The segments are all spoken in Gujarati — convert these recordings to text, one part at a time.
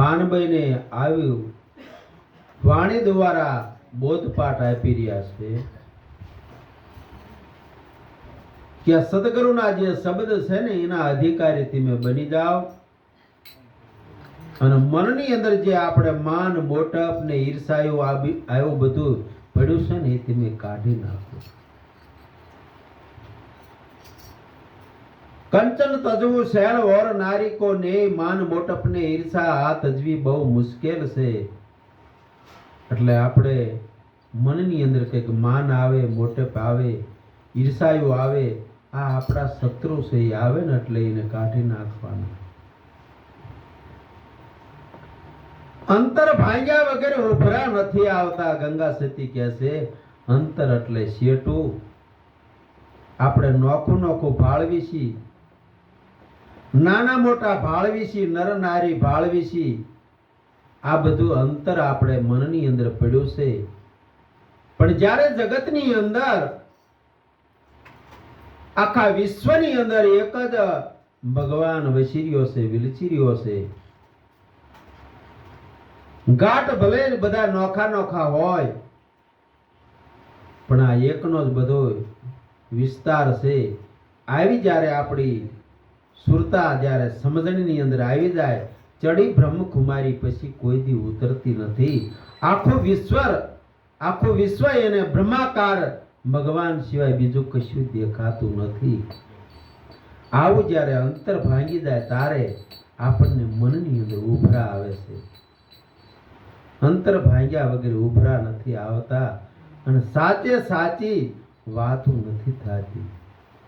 પાનભાઈને આવ્યું. વાણી દ્વારા બોધપાઠ આપી રહ્યા છે. કે સદગુરુના જે શબ્દ છે ને, એના અધિકારી તમે બની જાઓ. અને મનની અંદર જે આપણે માન મોટપ ને ઈર્ષાયું આવી આવ્યું બધું પડ્યું છે ને એ તમે કાઢી નાખો કંચન તજવું શહેર ઓર નારી કો ને માન મોટપ ને ઈર્ષા આ તજવી બહુ મુશ્કેલ છે. એટલે આપણે મનની અંદર કંઈક માન આવે, મોટપ આવે, ઈર્ષાયુ આવે, આ આપણા શત્રુ છે, એ આવે ને એટલે એને કાઢી નાખવાના. અંતર ભાંગ્યા વગેરે ઉભરા નથી આવતા, ગંગા સતી કહે છે, અંતર એટલે શેટું. આપણે નોખું નોખું ભાળવીશી નાના મોટા ભાળવીશી નર નારી ભાળવીશી આ બધું અંતર આપણે મનની અંદર પડ્યું છે. પણ જ્યારે જગતની અંદર, આખા વિશ્વની અંદર એક જ ભગવાન વસીર્યો છે વિલચી રહ્યો છે. ઘાટ ભલે બધા નોખા નોખા હોય, પણ આ એકનો જ બધો વિસ્તાર છે. આવી જ્યારે આપણી સુરતા જ્યારે સમજણની અંદર આવી જાય, ચડી બ્રહ્મકુમારી પછી કોઈ દી ઉતરતી નથી. આખું વિશ્વ આખું વિશ્વ એને બ્રહ્માકાર, ભગવાન સિવાય બીજું કશું દેખાતું નથી. આવું જ્યારે અંતર ભાંગી જાય તારે, આપણને મનની અંદર ઉભરા આવે છે. અંતર ભાંગ્યા વગર ઉભરા નથી આવતા અને સાચે સાચી વાતો નથી થતી.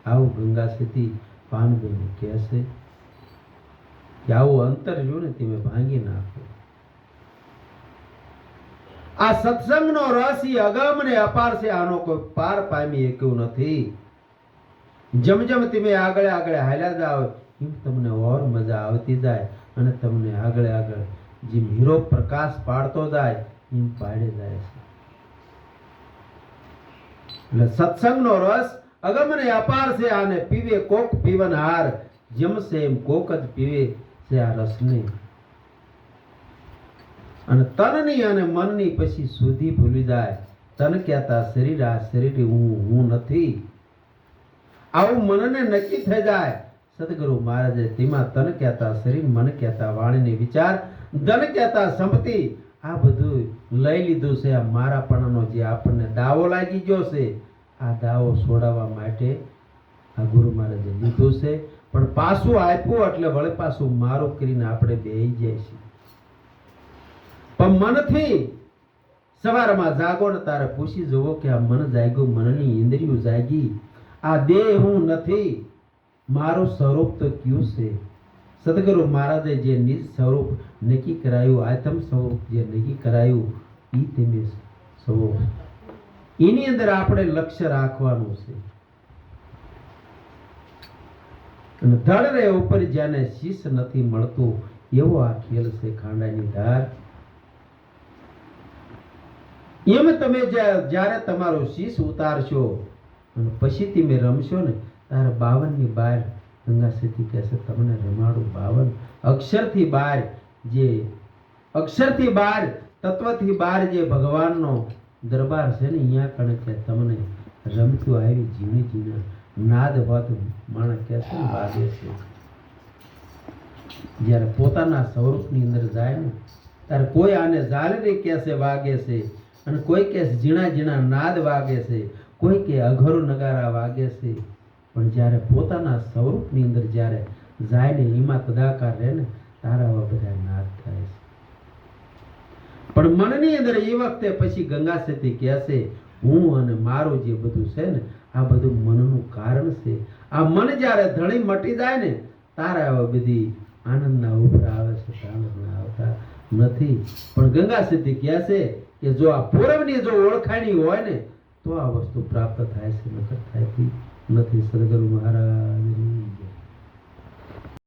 આવું ગંગા સતી પાનબેન કહેશે કે આવું અંતર જો ને તમે ભાંગી નાખો. આ સત્સંગનો રસ એ અગમ ને અપાર છે, આનો કોઈ પાર પામી શક્યું નથી. જેમ જેમ તમે આગળ આગળ હાલ્યા જાઓ, એમ તમને ઓર મજા આવતી જાય અને તમને આગળ આગળ જેમ હીરો પ્રકાશ પાડતો જાય, એમ પાડે જાય છે. એટલે સત્સંગનો રસ અગમ ને અપાર છે આને પીવે, કોક પીવન હાર. જમશે એમ કોક જ પીવે છે આ રસને અને તનની અને મનની પછી સુધી ભૂલી જાય. તન કહેતા, શરીર, આ શરીર હું હું નથી. આવું મનને નક્કી થઈ જાય. સદગુરુ મહારાજે તેમાં તન કહેતા, શરીર, મન કહેતા, વાણીની વિચાર, ધન કહેતા, સંપત્તિ. આ બધું લઈ લીધું છે આ મારાપણાનો જે આપણને દાવો લાગી ગયો છે. આ દાવો છોડાવવા માટે આ ગુરુ મહારાજે લીધું છે. પણ પાછું આપ્યું એટલે વળે પાછું મારો કરીને આપણે બે જાય છે. પણ મનથી સવારમાં જાગો ને તારે પૂછી જવો કે આ મન જાગ્યું, મનની ઇન્દ્રિયો જાગી. આ દેહ હું નથી, મારું સ્વરૂપ તો કયું છે? સદગુરુ મહારાજે જે નિજ સ્વરૂપ નક્કી કરાયું, આત્મ સ્વરૂપ જે નક્કી કરાયું એ તમે સ્વરૂપ એની અંદર આપણે લક્ષ્ય રાખવાનું છે. ધડ રે ઉપર જ્યાંને શીશ નથી મળતું, એવો આ ખેલ છે ખાંડાની ધાર. એમ તમે જ્યારે તમારો શીશ ઉતારશો, અને પછી તમે રમશો ને તારે બાવનની બાર ગંગા સતી કહેશે, તમને રમાડું બાવન. અક્ષરથી બાર જે, અક્ષરથી બાર, તત્વથી બાર જે ભગવાનનો દરબાર છે ને અહીંયા કણે કે તમને રમતું આવી ઝીણી ઝીણા નાદ વાત માણસ કહેશે ને, વાગે છે. જ્યારે પોતાના સ્વરૂપની અંદર જાય ને, ત્યારે કોઈ આને ઝાલરી કહેશે વાગે છે. અને કોઈ કે ઝીણા ઝીણા નાદ વાગે છે. કોઈ કે અઘરો નગારા વાગે છે. પણ જ્યારે પોતાના સ્વરૂપની અંદર જ્યારે જાય ને, એમાં કદાકાર રહે ને, તારા બધા નાદ થાય. પણ મનની અંદર એ વખતે પછી ગંગા સતી કહેશે, હું અને મારું જે બધું છે ને, આ બધું મનનું કારણ છે. આ મન જ્યારે ધણી મટી જાય ને, તારા આવા બધી આનંદના ઉભરા આવે છે આનંદના આવતા નથી. પણ ગંગા સતી કહેશે કે જો આ પૂરવની જો ઓળખાણી હોય ને, તો આ વસ્તુ પ્રાપ્ત થાય છે, નકર થાય નથી. સદગુરુ મહારાજ